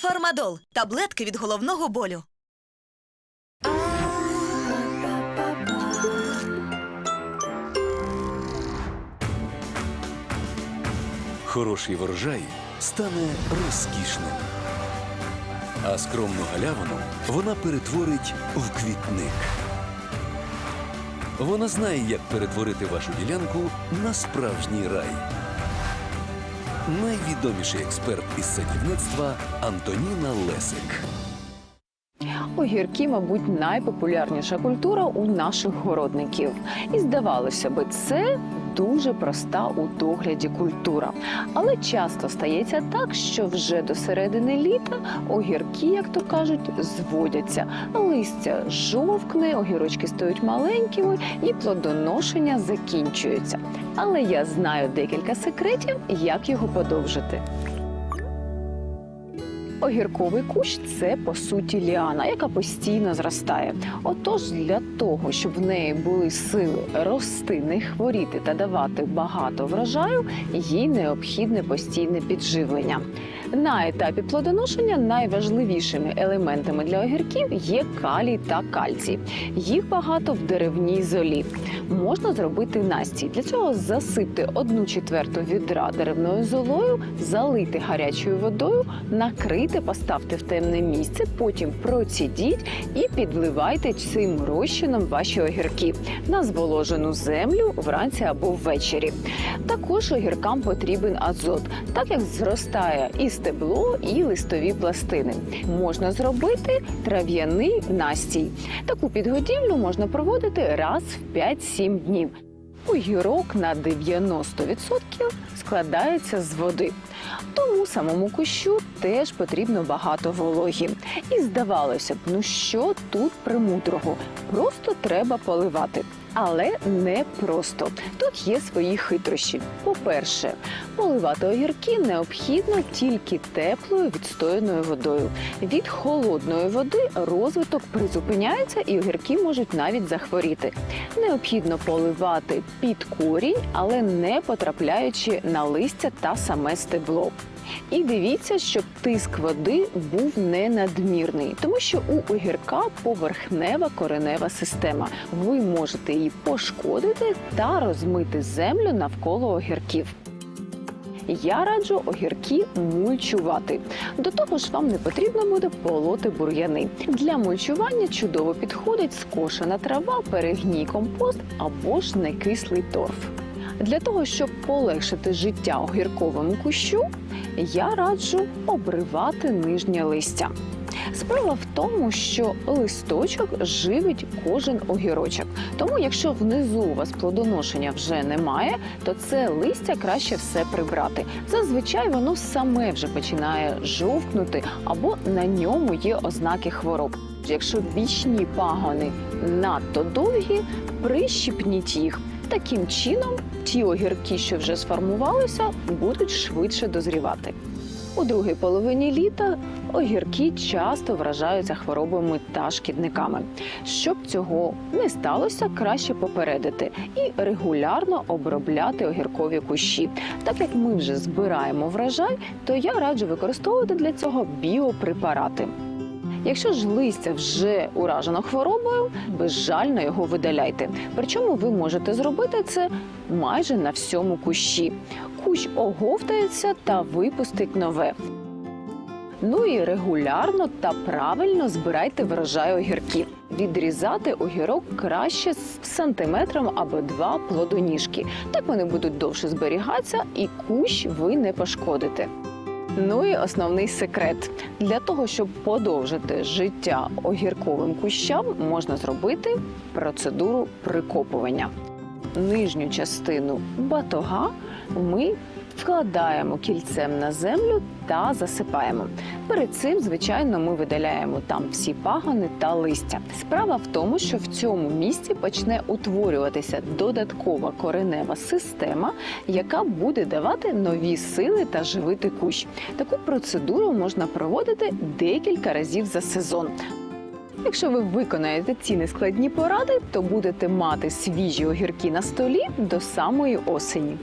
Фармадол таблетки від головного болю. Хороший врожай стане розкішним, а скромну галявину вона перетворить в квітник. Вона знає, як перетворити вашу ділянку на справжній рай. Найвідоміший експерт із садівництва Антоніна Лесик. Огірки, мабуть, найпопулярніша культура у наших городників. І здавалося би, це дуже проста у догляді культура. Але часто стається так, що вже до середини літа огірки, як то кажуть, зводяться. Листя жовкне, огірочки стають маленькими і плодоношення закінчується. Але я знаю декілька секретів, як його подовжити. Огірковий кущ це по суті ліана, яка постійно зростає. Отож, для того, щоб в неї були сили рости, не хворіти та давати багато врожаю, їй необхідне постійне підживлення. На етапі плодоношення найважливішими елементами для огірків є калій та кальцій. Їх багато в деревній золі. Можна зробити настій. Для цього засипте одну четверту відра деревною золою, залити гарячою водою, накрийте, поставте в темне місце, потім процідіть і підливайте цим розчином ваші огірки на зволожену землю вранці або ввечері. Також огіркам потрібен азот, так як зростає і стебло, і листові пластини. Можна зробити трав'яний настій. Таку підгодівлю можна проводити раз в 5-7 днів. Огірок на 90% складається з води. Тому самому кущу теж потрібно багато вологі. І здавалося б, ну що тут примудрого? Просто треба поливати. Але не просто. Тут є свої хитрощі. По-перше, поливати огірки необхідно тільки теплою відстояною водою. Від холодної води розвиток призупиняється і огірки можуть навіть захворіти. Необхідно поливати під корінь, але не потрапляючи на листя та саме стебло. І дивіться, щоб тиск води був не надмірний, тому що у огірка поверхнева коренева система. Ви можете її пошкодити та розмити землю навколо огірків. Я раджу огірки мульчувати. До того ж, вам не потрібно буде полоти бур'яни. Для мульчування чудово підходить скошена трава, перегній компост або ж некислий торф. Для того, щоб полегшити життя огірковому кущу, я раджу обривати нижнє листя. Справа в тому, що листочок живить кожен огірочок. Тому, якщо внизу у вас плодоношення вже немає, то це листя краще все прибрати. Зазвичай воно саме вже починає жовкнути або на ньому є ознаки хвороб. Якщо бічні пагони надто довгі, прищіпніть їх. Таким чином, ті огірки, що вже сформувалися, будуть швидше дозрівати. У другій половині літа огірки часто вражаються хворобами та шкідниками. Щоб цього не сталося, краще попередити і регулярно обробляти огіркові кущі. Так як ми вже збираємо врожай, то я раджу використовувати для цього біопрепарати. Якщо ж листя вже уражено хворобою, безжально його видаляйте. Причому ви можете зробити це майже на всьому кущі. Кущ оговтається та випустить нове. Ну і регулярно та правильно збирайте врожай огірків. Відрізати огірок краще з сантиметром або два плодоніжки. Так вони будуть довше зберігатися, і кущ ви не пошкодите. Ну і основний секрет для того, щоб подовжити життя огірковим кущам, можна зробити процедуру прикопування. Нижню частину батога ми вкладаємо кільцем на землю та засипаємо. Перед цим, звичайно, ми видаляємо там всі пагони та листя. Справа в тому, що в цьому місці почне утворюватися додаткова коренева система, яка буде давати нові сили та живити кущ. Таку процедуру можна проводити декілька разів за сезон. Якщо ви виконаєте ці нескладні поради, то будете мати свіжі огірки на столі до самої осені.